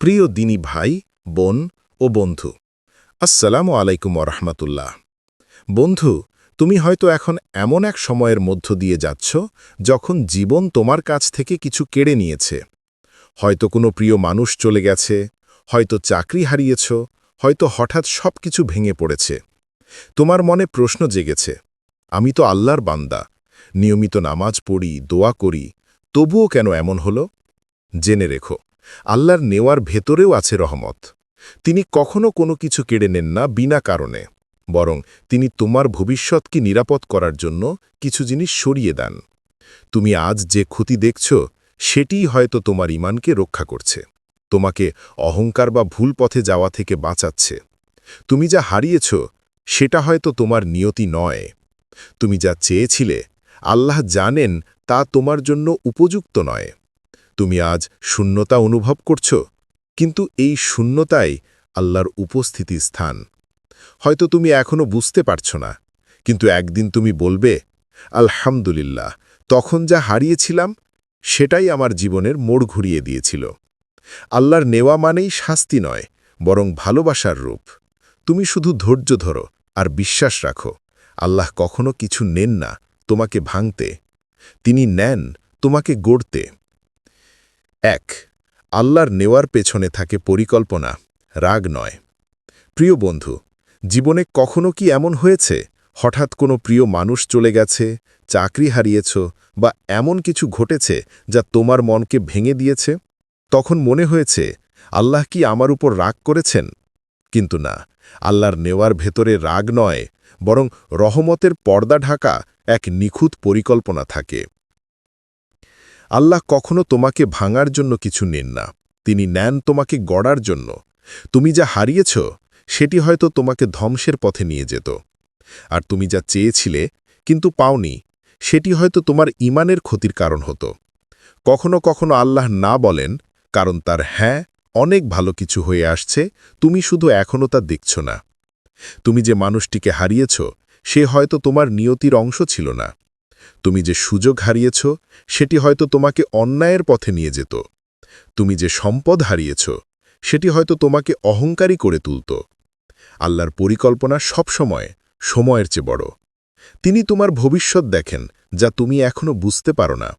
প্রিয় দিনী ভাই, বোন ও বন্ধু, আসসালামু আলাইকুম রহমতুল্লাহ। বন্ধু, তুমি হয়তো এখন এমন এক সময়ের মধ্য দিয়ে যাচ্ছ যখন জীবন তোমার কাছ থেকে কিছু কেড়ে নিয়েছে। হয়তো কোনো প্রিয় মানুষ চলে গেছে, হয়তো চাকরি হারিয়েছ, হয়তো হঠাৎ সব কিছু ভেঙে পড়েছে। তোমার মনে প্রশ্ন জেগেছে, আমি তো আল্লাহর বান্দা, নিয়মিত নামাজ পড়ি, দোয়া করি, তবুও কেন এমন হলো? জেনে রেখো। আল্লাহর নেওয়ার ভেতরেও আছে রহমত। তিনি কখনো কোনো কিছু কেড়ে নেন না বিনা কারণে, বরং তিনি তোমার ভবিষ্যৎকে নিরাপদ করার জন্য কিছু জিনিস সরিয়ে দেন। তুমি আজ যে ক্ষতি দেখছ, সেটিই হয়তো তোমার ইমানকে রক্ষা করছে। তোমাকে অহংকার বা ভুল পথে যাওয়া থেকে বাঁচাচ্ছে। তুমি যা হারিয়েছ, সেটা হয়তো তোমার নিয়তি নয়। তুমি যা চেয়েছিলে, আল্লাহ জানেন তা তোমার জন্য উপযুক্ত নয়। তুমি আজ শূন্যতা অনুভব করছ? কিন্তু এই শূন্যতাই আল্লাহর উপস্থিতি স্থান। হয়তো তুমি এখনও বুঝতে পারছ না, কিন্তু একদিন তুমি বলবে, আলহামদুলিল্লাহ, তখন যা হারিয়েছিলাম, সেটাই আমার জীবনের মোড় ঘুরিয়ে দিয়েছিল। আল্লাহর নেওয়া মানেই শাস্তি নয়, বরং ভালোবাসার রূপ। তুমি শুধু ধৈর্য ধরো আর বিশ্বাস রাখো। আল্লাহ কখনো কিছু নেন না তোমাকে ভাঙতে। তিনি নেন তোমাকে গড়তে। এক, আল্লাহর নেওয়ার পেছনে থাকে পরিকল্পনা, রাগ নয়। প্রিয় বন্ধু, জীবনে কখনো কি এমন হয়েছে? হঠাৎ কোনো প্রিয় মানুষ চলে গেছে, চাকরি হারিয়েছ বা এমন কিছু ঘটেছে যা তোমার মনকে ভেঙে দিয়েছে? তখন মনে হয়েছে, আল্লাহ কি আমার উপর রাগ করেছেন? কিন্তু না, আল্লাহর নেওয়ার ভেতরে রাগ নয়, বরং রহমতের পর্দা ঢাকা এক নিখুঁত পরিকল্পনা থাকে। আল্লাহ কখনো তোমাকে ভাঙার জন্য কিছু নেন না। তিনি নেন তোমাকে গড়ার জন্য। তুমি যা হারিয়েছ, সেটি হয়তো তোমাকে ধ্বংসের পথে নিয়ে যেত। আর তুমি যা চেয়েছিলে, কিন্তু পাওনি, সেটি হয়তো তোমার ইমানের ক্ষতির কারণ হতো। কখনো কখনো আল্লাহ না বলেন, কারণ তার হ্যাঁ অনেক ভালো কিছু হয়ে আসছে, তুমি শুধু এখনও তা দেখছ না। তুমি যে মানুষটিকে হারিয়েছ, সে হয়তো তোমার নিয়তির অংশ ছিল না। তুমি যে সুযোগ হারিয়েছ, সেটি হয়তো তোমাকে অন্যায়ের পথে নিয়ে যেত। তুমি যে সম্পদ হারিয়েছ, সেটি হয়তো তোমাকে অহংকারী করে তুলত। আল্লাহর পরিকল্পনা সবসময় সময়ের চেয়ে বড়। তিনি তোমার ভবিষ্যৎ দেখেন, যা তুমি এখনও বুঝতে পারো না।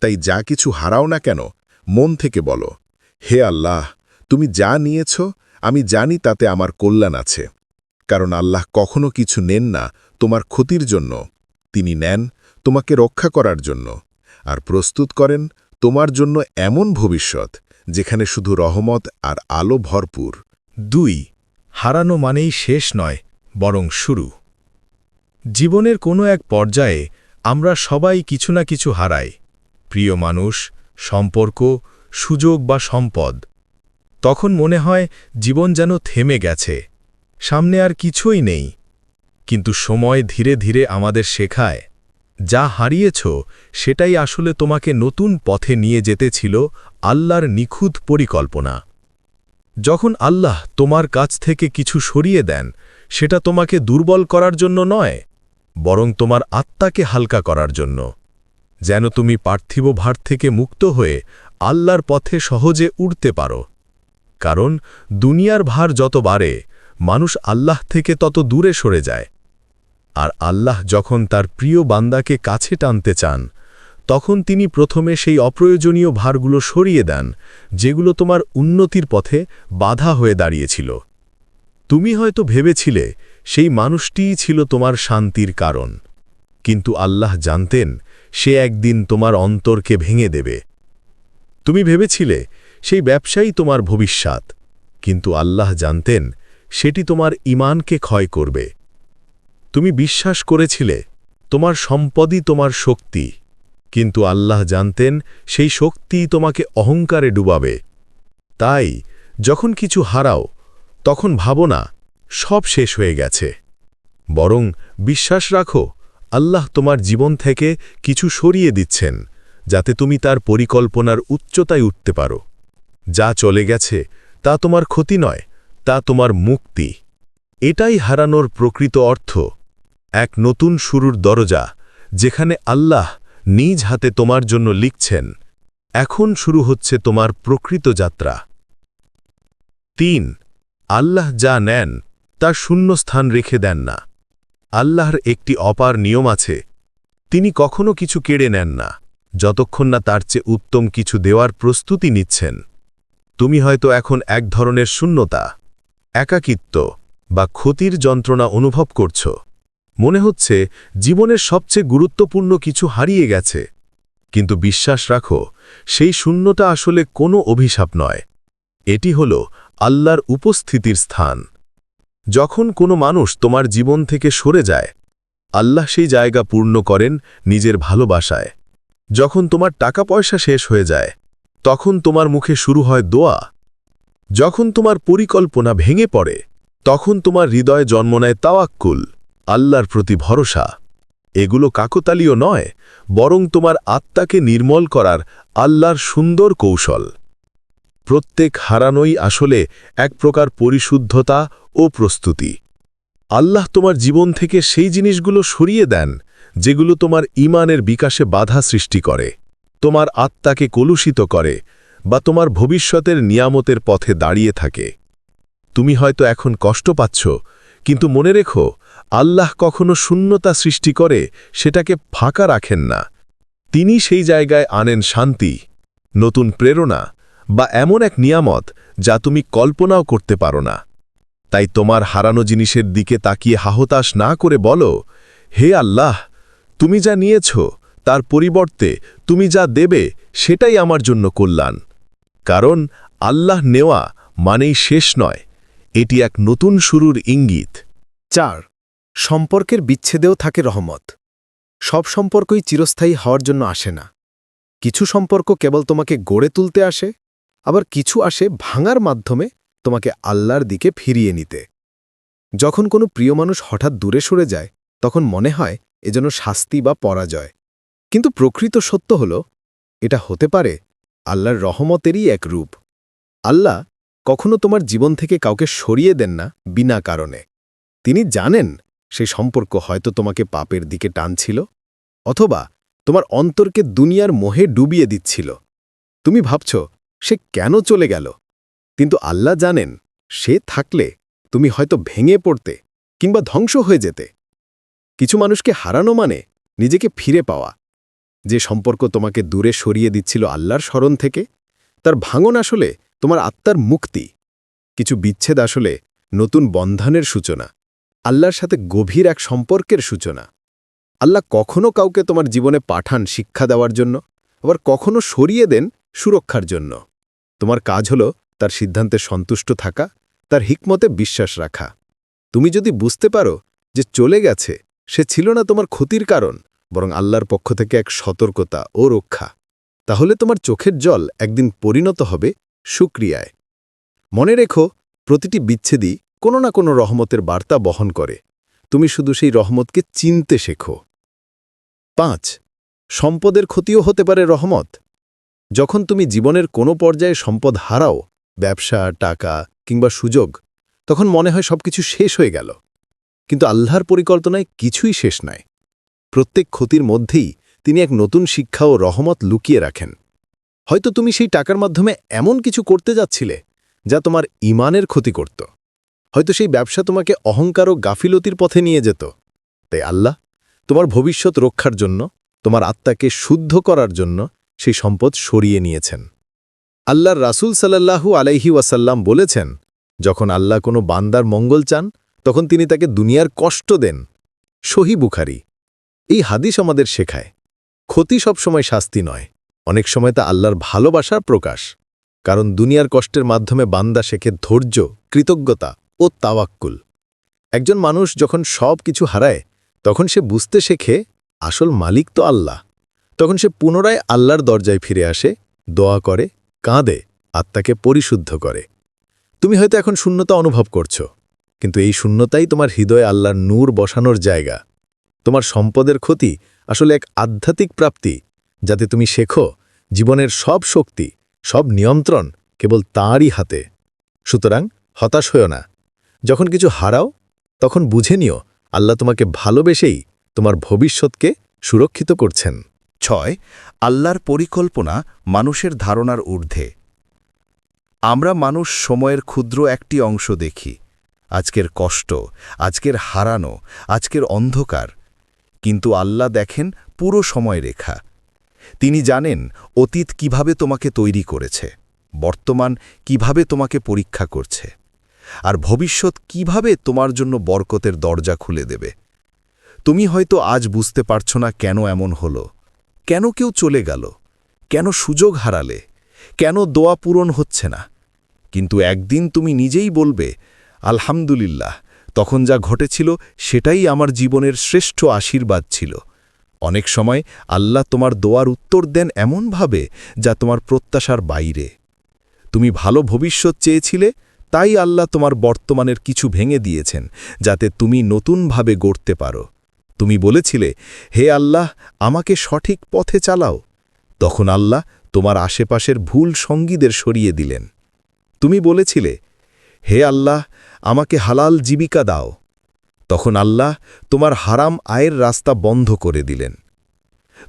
তাই যা কিছু হারাও না কেন, মন থেকে বলো, হে আল্লাহ, তুমি যা নিয়েছ, আমি জানি তাতে আমার কল্যাণ আছে। কারণ আল্লাহ কখনো কিছু নেন না তোমার ক্ষতির জন্য। তিনি নেন তোমাকে রক্ষা করার জন্য, আর প্রস্তুত করেন তোমার জন্য এমন ভবিষ্যৎ যেখানে শুধু রহমত আর আলো ভরপুর। দুই, হারানো মানেই শেষ নয়, বরং শুরু। জীবনের কোনো এক পর্যায়ে আমরা সবাই কিছু না কিছু হারাই। প্রিয় মানুষ, সম্পর্ক, সুযোগ বা সম্পদ। তখন মনে হয় জীবন যেন থেমে গেছে, সামনে আর কিছুই নেই। কিন্তু সময় ধীরে ধীরে আমাদের শেখায় যা হারিয়েছ, সেটাই আসলে তোমাকে নতুন পথে নিয়ে যেতে ছিল আল্লাহর নিখুঁত পরিকল্পনা। যখন আল্লাহ তোমার কাছ থেকে কিছু সরিয়ে দেন, সেটা তোমাকে দুর্বল করার জন্য নয়, বরং তোমার আত্মাকে হালকা করার জন্য। যেন তুমি পার্থিব ভার থেকে মুক্ত হয়ে আল্লাহর পথে সহজে উড়তে পারো। কারণ দুনিয়ার ভার যত বাড়ে, মানুষ আল্লাহ থেকে তত দূরে সরে যায়। আর আল্লাহ যখন তার প্রিয় বান্দাকে কাছে টানতে চান, তখন তিনি প্রথমে সেই অপ্রয়োজনীয় ভারগুলো সরিয়ে দেন, যেগুলো তোমার উন্নতির পথে বাধা হয়ে দাঁড়িয়েছিল। তুমি হয়তো ভেবেছিলে সেই মানুষটিই ছিল তোমার শান্তির কারণ, কিন্তু আল্লাহ জানতেন সে একদিন তোমার অন্তরকে ভেঙে দেবে। তুমি ভেবেছিলে সেই ব্যবসায়ী তোমার ভবিষ্যৎ, কিন্তু আল্লাহ জানতেন সেটি তোমার ইমানকে ক্ষয় করবে। তুমি বিশ্বাস করেছিলে, তোমার সম্পদই তোমার শক্তি। কিন্তু আল্লাহ জানতেন, সেই শক্তিই তোমাকে অহংকারে ডুবাবে। তাই, যখন কিছু হারাও, তখন ভাবো না, সব শেষ হয়ে গেছে। বরং বিশ্বাস রাখো, আল্লাহ তোমার জীবন থেকে কিছু সরিয়ে দিচ্ছেন, যাতে তুমি তার পরিকল্পনার উচ্চতায় উঠতে পারো। যা চলে গেছে, তা তোমার ক্ষতি নয়, তা তোমার মুক্তি। এটাই হারানোর প্রকৃত অর্থ। এক নতুন শুরুর দরজা, যেখানে আল্লাহ নিজ হাতে তোমার জন্য লিখছেন, এখন শুরু হচ্ছে তোমার প্রকৃত যাত্রা। তিন, আল্লাহ যা নেন, তা শূন্যস্থান রেখে দেন না। আল্লাহর একটি অপার নিয়ম আছে, তিনি কখনো কিছু কেড়ে নেন না, যতক্ষণ না তার চেয়ে উত্তম কিছু দেওয়ার প্রস্তুতি নিচ্ছেন। তুমি হয়তো এখন এক ধরনের শূন্যতা, একাকিত্ব বা ক্ষতির যন্ত্রণা অনুভব করছ। মনে হচ্ছে জীবনের সবচেয়ে গুরুত্বপূর্ণ কিছু হারিয়ে গেছে। কিন্তু বিশ্বাস রাখো, সেই শূন্যতা আসলে কোনো অভিশাপ নয়। এটি হল আল্লাহর উপস্থিতির স্থান। যখন কোনো মানুষ তোমার জীবন থেকে সরে যায়, আল্লাহ সেই জায়গা পূর্ণ করেন নিজের ভালোবাসায়। যখন তোমার টাকা পয়সা শেষ হয়ে যায়, তখন তোমার মুখে শুরু হয় দোয়া। যখন তোমার পরিকল্পনা ভেঙে পড়ে, তখন তোমার হৃদয়ে জন্ম নেয় তাওয়াক্কুল। আল্লাহর প্রতি ভরসা। এগুলো কাকতালীয় নয়, বরং তোমার আত্মাকে নির্মল করার আল্লাহর সুন্দর কৌশল। প্রত্যেক হারানোই আসলে এক প্রকার পরিশুদ্ধতা ও প্রস্তুতি। আল্লাহ তোমার জীবন থেকে সেই জিনিসগুলো সরিয়ে দেন, যেগুলো তোমার ইমানের বিকাশে বাধা সৃষ্টি করে, তোমার আত্মাকে কলুষিত করে, বা তোমার ভবিষ্যতের নিয়ামতের পথে দাঁড়িয়ে থাকে। তুমি হয়তো এখন কষ্ট পাচ্ছ, কিন্তু মনে রেখো আল্লাহ কখনো শূন্যতা সৃষ্টি করে সেটাকে ফাঁকা রাখেন না। তিনি সেই জায়গায় আনেন শান্তি, নতুন প্রেরণা বা এমন এক নিয়ামত যা তুমি কল্পনাও করতে পারো না। তাই তোমার হারানো জিনিসের দিকে তাকিয়ে হাহতাশ না করে বলো, হে আল্লাহ, তুমি যা নিয়েছ, তার পরিবর্তে তুমি যা দেবে, সেটাই আমার জন্য কল্যাণ। কারণ আল্লাহ নেওয়া মানেই শেষ নয়, এটি এক নতুন শুরুর ইঙ্গিত। চার সম্পর্কের বিচ্ছেদেও থাকে রহমত। সব সম্পর্কই চিরস্থায়ী হওয়ার জন্য আসে না। কিছু সম্পর্ক কেবল তোমাকে গড়ে তুলতে আসে, আবার কিছু আসে ভাঙার মাধ্যমে তোমাকে আল্লাহর দিকে ফিরিয়ে নিতে। যখন কোনো প্রিয় মানুষ হঠাৎ দূরে সরে যায়, তখন মনে হয় এজন্য শাস্তি বা পরাজয়। কিন্তু প্রকৃত সত্য হল, এটা হতে পারে আল্লাহর রহমতেরই এক রূপ। আল্লাহ কখনো তোমার জীবন থেকে কাউকে সরিয়ে দেন না বিনা কারণে। তিনি জানেন সেই সম্পর্ক হয়তো তোমাকে পাপের দিকে টানছিল, অথবা তোমার অন্তরকে দুনিয়ার মোহে ডুবিয়ে দিচ্ছিল। তুমি ভাবছ, সে কেন চলে গেল? কিন্তু আল্লাহ জানেন, সে থাকলে তুমি হয়তো ভেঙে পড়তে কিংবা ধ্বংস হয়ে যেতে। কিছু মানুষকে হারানো মানে নিজেকে ফিরে পাওয়া। যে সম্পর্ক তোমাকে দূরে সরিয়ে দিচ্ছিল আল্লাহর স্মরণ থেকে, তার ভাঙন আসলে তোমার আত্মার মুক্তি। কিছু বিচ্ছেদ আসলে নতুন বন্ধনের সূচনা। আল্লাহর সাথে গভীর এক সম্পর্কের সূচনা। আল্লাহ কখনো কাউকে তোমার জীবনে পাঠান শিক্ষা দেওয়ার জন্য, আবার কখনো সরিয়ে দেন সুরক্ষার জন্য। তোমার কাজ হল তার সিদ্ধান্তে সন্তুষ্ট থাকা, তার হিকমতে বিশ্বাস রাখা। তুমি যদি বুঝতে পারো যে চলে গেছে, সে ছিল না তোমার ক্ষতির কারণ, বরং আল্লাহর পক্ষ থেকে এক সতর্কতা ও রক্ষা। তাহলে তোমার চোখের জল একদিন পরিণত হবে সুক্রিয়ায় মনে রেখো, প্রতিটি বিচ্ছেদই কোনো না কোনো রহমতের বার্তা বহন করে। তুমি শুধু সেই রহমতকে চিনতে শেখো। পাঁচ, সম্পদের ক্ষতিও হতে পারে রহমত। যখন তুমি জীবনের কোনো পর্যায়ে সম্পদ হারাও, ব্যবসা, টাকা কিংবা সুযোগ, তখন মনে হয় সবকিছু শেষ হয়ে গেল। কিন্তু আল্লাহর পরিকল্পনায় কিছুই শেষ নয় প্রত্যেক ক্ষতির মধ্যেই তিনি এক নতুন শিক্ষা ও রহমত লুকিয়ে রাখেন। হয়তো তুমি সেই টাকার মাধ্যমে এমন কিছু করতে যাচ্ছিলে, যা তোমার ইমানের ক্ষতি করত। হয়তো সেই ব্যবসা তোমাকে অহংকার ও গাফিলতির পথে নিয়ে যেত। তাই আল্লাহ, তোমার ভবিষ্যৎ রক্ষার জন্য, তোমার আত্মাকে শুদ্ধ করার জন্য সেই সম্পদ সরিয়ে নিয়েছেন। আল্লাহর রাসূল সাল্লাল্লাহু আলাইহি ওয়াসাল্লাম বলেছেন, যখন আল্লাহ কোনো বান্দার মঙ্গল চান, তখন তিনি তাকে দুনিয়ার কষ্ট দেন। সহি বুখারি। এই হাদিস আমাদের শেখায়, ক্ষতি সবসময় শাস্তি নয়, অনেক সময় তা আল্লাহর ভালোবাসার প্রকাশ। কারণ দুনিয়ার কষ্টের মাধ্যমে বান্দা শেখে ধৈর্য, কৃতজ্ঞতা ও তাওয়াক্কুল। একজন মানুষ যখন সব কিছু হারায়, তখন সে বুঝতে শেখে, আসল মালিক তো আল্লাহ। তখন সে পুনরায় আল্লাহর দরজায় ফিরে আসে, দোয়া করে, কাঁদে, আত্মাকে পরিশুদ্ধ করে। তুমি হয়তো এখন শূন্যতা অনুভব করছ, কিন্তু এই শূন্যতাই তোমার হৃদয়ে আল্লাহর নূর বসানোর জায়গা। তোমার সম্পদের ক্ষতি আসলে এক আধ্যাত্মিক প্রাপ্তি, যাতে তুমি শেখো, জীবনের সব শক্তি, সব নিয়ন্ত্রণ কেবল তাঁরই হাতে। সুতরাং হতাশ হও না। যখন কিছু হারাও, তখন বুঝে নিও আল্লাহ তোমাকে ভালোবেসেই তোমার ভবিষ্যৎকে সুরক্ষিত করছেন। ছয়, আল্লাহর পরিকল্পনা মানুষের ধারণার ঊর্ধ্বে। আমরা মানুষ সময়ের ক্ষুদ্র একটি অংশ দেখি। আজকের কষ্ট, আজকের হারানো, আজকের অন্ধকার। কিন্তু আল্লাহ দেখেন পুরো সময় রেখা। তিনি জানেন অতীত কীভাবে তোমাকে তৈরি করেছে, বর্তমান কীভাবে তোমাকে পরীক্ষা করছে। আর ভবিষ্যৎ কীভাবে তোমার জন্য বরকতের দরজা খুলে দেবে? তুমি হয়তো আজ বুঝতে পারছ না কেন এমন হলো। কেন কেউ চলে গেল? কেন সুযোগ হারালে? কেন দোয়া পূরণ হচ্ছে না? কিন্তু একদিন তুমি নিজেই বলবে, আলহামদুলিল্লাহ, তখন যা ঘটেছিল সেটাই আমার জীবনের শ্রেষ্ঠ আশীর্বাদ ছিল। অনেক সময় আল্লাহ তোমার দোয়ার উত্তর দেন এমনভাবে যা তোমার প্রত্যাশার বাইরে। তুমি ভালো ভবিষ্যৎ চেয়েছিলে তাই আল্লাহ তোমার বর্তমানের কিছু ভেঙে দিয়েছেন, যাতে তুমি নতুনভাবে গড়তে পারো। তুমি বলেছিলে, হে আল্লাহ, আমাকে সঠিক পথে চালাও। তখন আল্লাহ তোমার আশেপাশের ভুল সঙ্গীদের সরিয়ে দিলেন। তুমি বলেছিলে, হে আল্লাহ, আমাকে হালাল জীবিকা দাও। তখন আল্লাহ তোমার হারাম আয়ের রাস্তা বন্ধ করে দিলেন।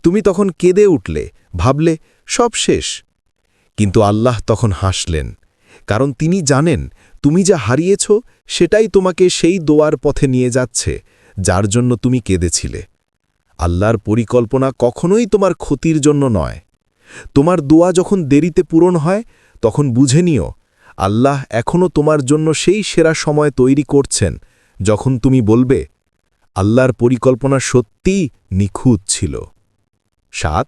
তুমি তখন কেঁদে উঠলে, ভাবলে, সব শেষ। কিন্তু আল্লাহ তখন হাসলেন। কারণ তিনি জানেন, তুমি যা হারিয়েছ, সেটাই তোমাকে সেই দোয়ার পথে নিয়ে যাচ্ছে, যার জন্য তুমি কেঁদেছিলে। আল্লাহর পরিকল্পনা কখনোই তোমার ক্ষতির জন্য নয়। তোমার দোয়া যখন দেরিতে পূরণ হয়, তখন বুঝে নিও, আল্লাহ এখনও তোমার জন্য সেই সেরা সময় তৈরি করছেন, যখন তুমি বলবে, আল্লাহর পরিকল্পনা সত্যিই নিখুঁত ছিল। সাত,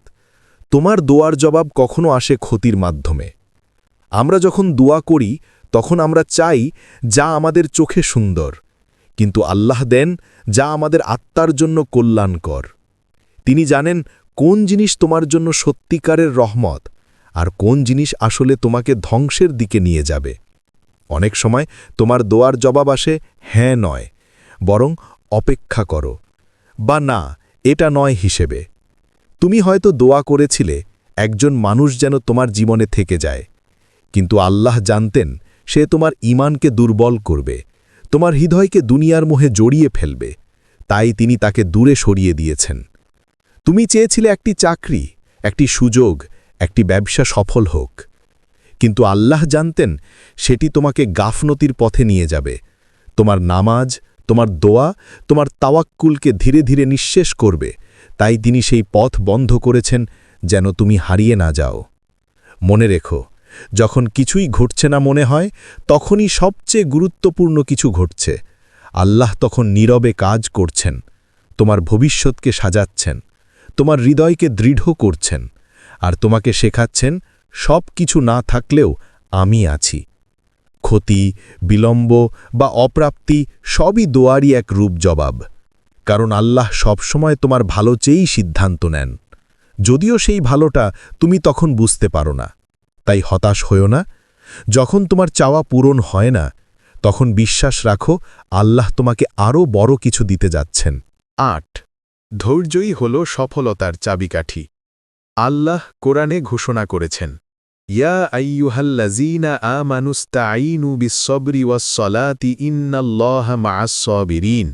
তোমার দোয়ার জবাব কখনো আসে ক্ষতির মাধ্যমে। আমরা যখন দোয়া করি, তখন আমরা চাই যা আমাদের চোখে সুন্দর। কিন্তু আল্লাহ দেন যা আমাদের আত্মার জন্য কল্যাণকর। তিনি জানেন কোন জিনিস তোমার জন্য সত্যিকারের রহমত আর কোন জিনিস আসলে তোমাকে ধ্বংসের দিকে নিয়ে যাবে। অনেক সময় তোমার দোয়ার জবাব আসে হ্যাঁ নয়, বরং অপেক্ষা করো বা না, এটা নয় হিসেবে। তুমি হয়তো দোয়া করেছিলে, একজন মানুষ যেন তোমার জীবনে থেকে যায়। কিন্তু আল্লাহ জানতেন, সে তোমার ইমানকে দুর্বল করবে, তোমার হৃদয়কে দুনিয়ার মোহে জড়িয়ে ফেলবে। তাই তিনি তাকে দূরে সরিয়ে দিয়েছেন। তুমি চেয়েছিলে একটি চাকরি, একটি সুযোগ, একটি ব্যবসা সফল হোক। কিন্তু আল্লাহ জানতেন, সেটি তোমাকে গাফনতির পথে নিয়ে যাবে। তোমার নামাজ, তোমার দোয়া, তোমার তাওয়াক্কুলকে ধীরে ধীরে নিঃশেষ করবে। তাই তিনি সেই পথ বন্ধ করেছেন, যেন তুমি হারিয়ে না যাও। মনে রেখো যখন কিছুই ঘটছে না মনে হয়, তখনই সবচেয়ে গুরুত্বপূর্ণ কিছু ঘটছে। আল্লাহ তখন নীরবে কাজ করছেন, তোমার ভবিষ্যৎকে সাজাচ্ছেন, তোমার হৃদয়কে দৃঢ় করছেন, আর তোমাকে শেখাচ্ছেন, সব কিছু না থাকলেও আমি আছি। ক্ষতি, বিলম্ব বা অপ্রাপ্তি সবই দোয়ারই এক রূপ জবাব, কারণ আল্লাহ সবসময় তোমার ভালো চেয়েই সিদ্ধান্ত নেন। যদিও সেই ভালোটা তুমি তখন বুঝতে পারো না। তাই হতাশ হও না। যখন তোমার চাওয়া পূরণ হয় না, তখন বিশ্বাস রাখো, আল্লাহ তোমাকে আরও বড় কিছু দিতে যাচ্ছেন। আট, ধৈর্যই হল সফলতার চাবিকাঠি। আল্লাহ কোরআনে ঘোষণা করেছেন, ইয়া আইয়ুহাল্লাজিনা আমানুস্তাঈনু বিশ্ববরি ওয়াসলাতি ইন্নাল্লাহ মাআসসবিরিন।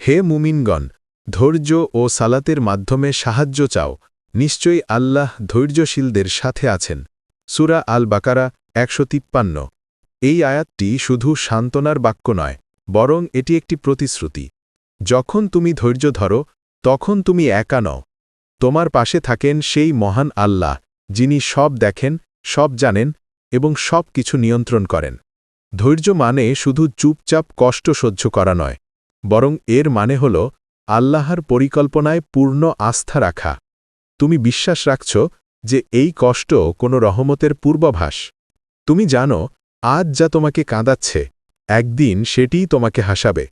হে মুমিনগণ, ধৈর্য ও সালাতের মাধ্যমে সাহায্য চাও। নিশ্চয়ই আল্লাহ ধৈর্যশীলদের সাথে আছেন। সুরা আল বাকারা একশো তিপ্পান্ন। এই আয়াতটি শুধু সান্ত্বনার বাক্য নয়, বরং এটি একটি প্রতিশ্রুতি। যখন তুমি ধৈর্য ধরো, তখন তুমি একা নও। তোমার পাশে থাকেন সেই মহান আল্লাহ, যিনি সব দেখেন, সব জানেন এবং সব কিছু নিয়ন্ত্রণ করেন। ধৈর্য মানে শুধু চুপচাপ কষ্ট সহ্য করা নয়, বরং এর মানে হল আল্লাহর পরিকল্পনায় পূর্ণ আস্থা রাখা। তুমি বিশ্বাস রাখছ যে এই কষ্ট কোনো রহমতের পূর্বাভাস। তুমি জানো, আজ যা তোমাকে কাঁদাচ্ছে, একদিন সেটিই তোমাকে হাসাবে।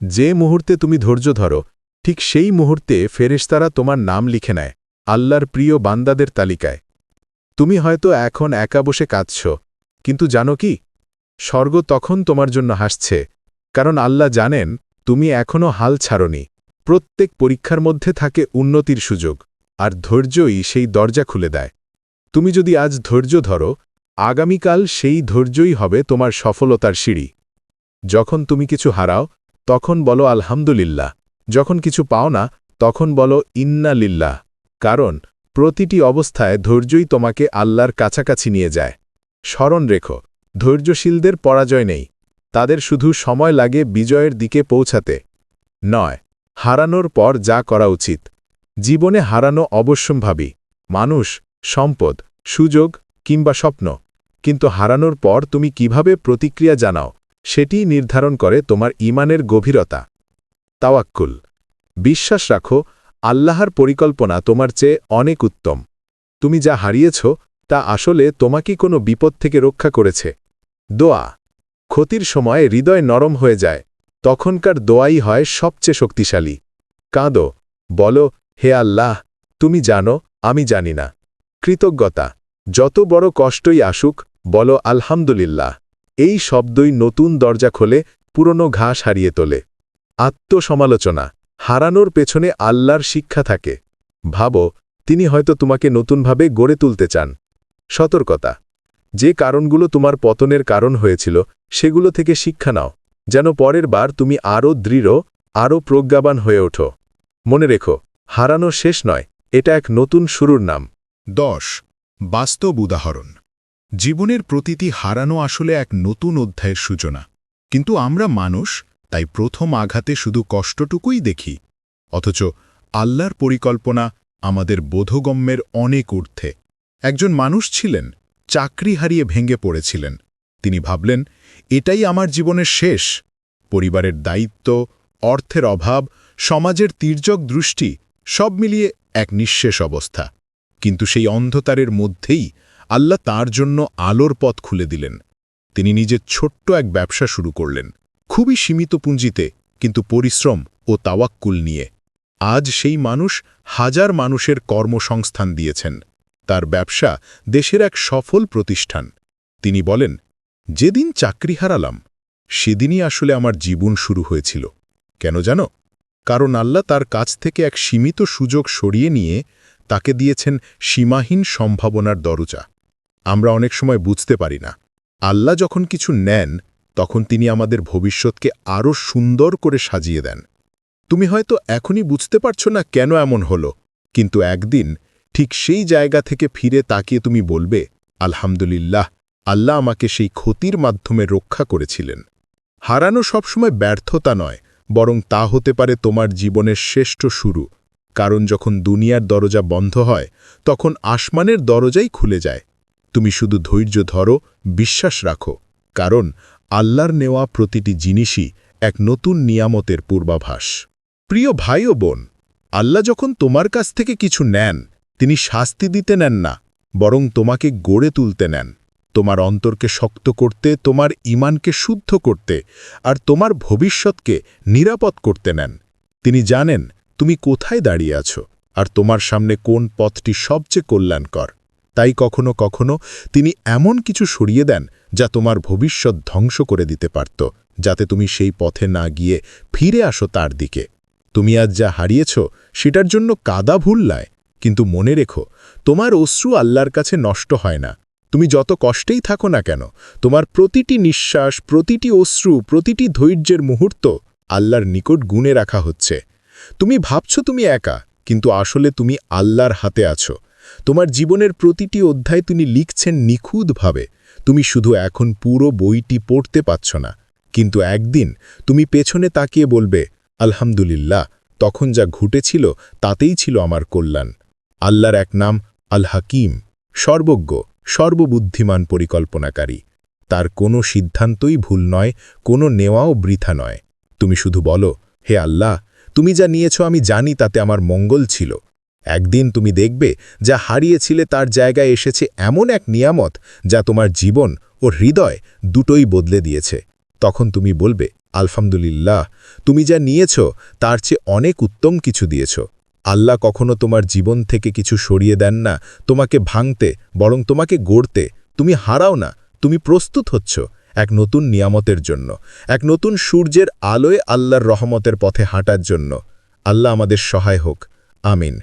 যে মুহূর্তে তুমি ধৈর্য ধরো, ঠিক সেই মুহূর্তে ফেরেশতারা তোমার নাম লিখে নেয়, আল্লাহর প্রিয় বান্দাদের তালিকায়। তুমি হয়তো এখন একা বসে কাঁদছ, কিন্তু জানো কি? স্বর্গ তখন তোমার জন্য হাসছে, কারণ আল্লাহ জানেন, তুমি এখনও হাল ছাড়নি। প্রত্যেক পরীক্ষার মধ্যে থাকে উন্নতির সুযোগ। আর ধৈর্যই সেই দরজা খুলে দেয়। তুমি যদি আজ ধৈর্য ধরো, আগামীকাল সেই ধৈর্যই হবে তোমার সফলতার সিঁড়ি। যখন তুমি কিছু হারাও, তখন বলো আলহামদুলিল্লাহ। যখন কিছু পাও না, তখন বলো ইন্না লিল্লাহ। কারণ, প্রতিটি অবস্থায় ধৈর্যই তোমাকে আল্লাহর কাছাকাছি নিয়ে যায়। স্মরণ রেখো, ধৈর্যশীলদের পরাজয় নেই। তাদের শুধু সময় লাগে বিজয়ের দিকে পৌঁছাতে। নয়, হারানোর পর যা করা উচিত। জীবনে হারানো অবশ্যম্ভাবী। মানুষ, সম্পদ, সুযোগ কিংবা স্বপ্ন। কিন্তু হারানোর পর তুমি কীভাবে প্রতিক্রিয়া জানাও, সেটিই নির্ধারণ করে তোমার ইমানের গভীরতা। তাওয়াক্কুল। বিশ্বাস রাখো, আল্লাহর পরিকল্পনা তোমার চেয়ে অনেক উত্তম। তুমি যা হারিয়েছ, তা আসলে তোমাকে কোনো বিপদ থেকে রক্ষা করেছে। দোয়া। ক্ষতির সময় হৃদয় নরম হয়ে যায়, তখনকার দোয়াই হয় সবচেয়ে শক্তিশালী। কাঁদো, বলো হে আল্লাহ, তুমি জানো, আমি জানি না। কৃতজ্ঞতা, যত বড় কষ্টই আসুক, বলো আলহামদুলিল্লাহ। এই শব্দই নতুন দরজা খোলে, পুরনো ঘাস হারিয়ে তোলে। আত্মসমালোচনা, হারানোর পেছনে আল্লাহর শিক্ষা থাকে। ভাবো, তিনি হয়তো তোমাকে নতুনভাবে গড়ে তুলতে চান। সতর্কতা, যে কারণগুলো তোমার পতনের কারণ হয়েছিল, সেগুলো থেকে শিক্ষা নাও। যেন পরের বার তুমি আরও দৃঢ়, আরও প্রজ্ঞাবান হয়ে ওঠো। মনে রেখো হারানো শেষ নয়, এটা এক নতুন শুরুর নাম। দশ, বাস্তব উদাহরণ। জীবনের প্রতিটি হারানো আসলে এক নতুন অধ্যায়ের সূচনা। কিন্তু আমরা মানুষ, তাই প্রথম আঘাতে শুধু কষ্টটুকুই দেখি। অথচ আল্লাহর পরিকল্পনা আমাদের বোধগম্যের অনেক ঊর্ধ্বে। একজন মানুষ ছিলেন, চাকরি হারিয়ে ভেঙে পড়েছিলেন। তিনি ভাবলেন, এটাই আমার জীবনের শেষ। পরিবারের দায়িত্ব, অর্থের অভাব, সমাজের তির্যক দৃষ্টি সব মিলিয়ে এক নিঃশেষ অবস্থা। কিন্তু সেই অন্ধতারের মধ্যেই আল্লাহ তার জন্য আলোর পথ খুলে দিলেন। তিনি নিজের ছোট্ট এক ব্যবসা শুরু করলেন। খুবই সীমিত পুঁজিতে, কিন্তু পরিশ্রম ও তাওয়াক্কুল নিয়ে। আজ সেই মানুষ হাজার মানুষের কর্মসংস্থান দিয়েছেন। তার ব্যবসা দেশের এক সফল প্রতিষ্ঠান। তিনি বলেন, যেদিন চাকরি হারালাম, সেদিনই আসলে আমার জীবন শুরু হয়েছিল। কেন জানো? কারণ আল্লাহ তার কাছ থেকে এক সীমিত সুযোগ সরিয়ে নিয়ে তাকে দিয়েছেন সীমাহীন সম্ভাবনার দরজা। আমরা অনেক সময় বুঝতে পারি না। আল্লাহ যখন কিছু নেন, তখন তিনি আমাদের ভবিষ্যৎকে আরও সুন্দর করে সাজিয়ে দেন। তুমি হয়তো এখনই বুঝতে পারছ না কেন এমন হলো, কিন্তু একদিন ঠিক সেই জায়গা থেকে ফিরে তাকিয়ে তুমি বলবে, আলহামদুলিল্লাহ, আল্লাহ আমাকে সেই ক্ষতির মাধ্যমে রক্ষা করেছিলেন। হারানো সবসময় ব্যর্থতা নয় বরং তা হতে পারে তোমার জীবনের শ্রেষ্ঠ শুরু। কারণ যখন দুনিয়ার দরজা বন্ধ হয়, তখন আসমানের দরজাই খুলে যায়। তুমি শুধু ধৈর্য ধরো, বিশ্বাস রাখো। কারণ আল্লাহর নেওয়া প্রতিটি জিনিসই এক নতুন নিয়ামতের পূর্বাভাস। প্রিয় ভাই ও বোন, আল্লাহ যখন তোমার কাছ থেকে কিছু নেন, তিনি শাস্তি দিতে নেন না, বরং তোমাকে গড়ে তুলতে নেন। তোমার অন্তরকে শক্ত করতে, তোমার ইমানকে শুদ্ধ করতে আর তোমার ভবিষ্যৎকে নিরাপদ করতে নেন। তিনি জানেন তুমি কোথায় দাঁড়িয়ে আছো আর তোমার সামনে কোন পথটি সবচেয়ে কল্যাণকর। তাই কখনো কখনো তিনি এমন কিছু সরিয়ে দেন যা তোমার ভবিষ্যৎ ধ্বংস করে দিতে পারত, যাতে তুমি সেই পথে না গিয়ে ফিরে আসো তার দিকে। তুমি আজ যা হারিয়েছ সেটার জন্য কাদা ভুললায়, কিন্তু মনে রেখো, তোমার অশ্রু আল্লাহর কাছে নষ্ট হয় না। তুমি যত কষ্টেই থাকো না কেন, তোমার প্রতিটি নিঃশ্বাস, প্রতিটি অশ্রু, প্রতিটি ধৈর্যের মুহূর্ত আল্লাহর নিকট গুণে রাখা হচ্ছে। তুমি ভাবছ তুমি একা, কিন্তু আসলে তুমি আল্লাহর হাতে আছো। তোমার জীবনের প্রতিটি অধ্যায় তিনি লিখছেন নিখুঁতভাবে। তুমি শুধু এখন পুরো বইটি পড়তে পাচ্ছ না, কিন্তু একদিন তুমি পেছনে তাকিয়ে বলবে, আলহামদুলিল্লাহ, তখন যা ঘটেছিল তাতেই ছিল আমার কল্যাণ। আল্লাহর এক নাম আল হাকিম সর্বজ্ঞ। সর্ববুদ্ধিমান পরিকল্পনাকারী। তার কোনো সিদ্ধান্তই ভুল নয়, কোনো নেওয়াও বৃথা নয়। তুমি শুধু বলো, হে আল্লাহ, তুমি যা নিয়েছ আমি জানি তাতে আমার মঙ্গল ছিল। একদিন তুমি দেখবে যা হারিয়েছিলে তার জায়গায় এসেছে এমন এক নিয়ামত যা তোমার জীবন ও হৃদয় দুটোই বদলে দিয়েছে। তখন তুমি বলবে, আলহামদুলিল্লাহ, তুমি যা নিয়েছ তার চেয়ে অনেক উত্তম কিছু দিয়েছ। আল্লাহ কখনো তোমার জীবন থেকে কিছু সরিয়ে দেন না। তোমাকে ভাঙতে, বরং তোমাকে গড়তে। তুমি হারাও না, তুমি প্রস্তুত হচ্ছ এক নতুন নিয়ামতের জন্য, এক নতুন সূর্যের আলোয় আল্লাহর রহমতের পথে হাঁটার জন্য। আল্লাহ আমাদের সহায় হোক। আমিন।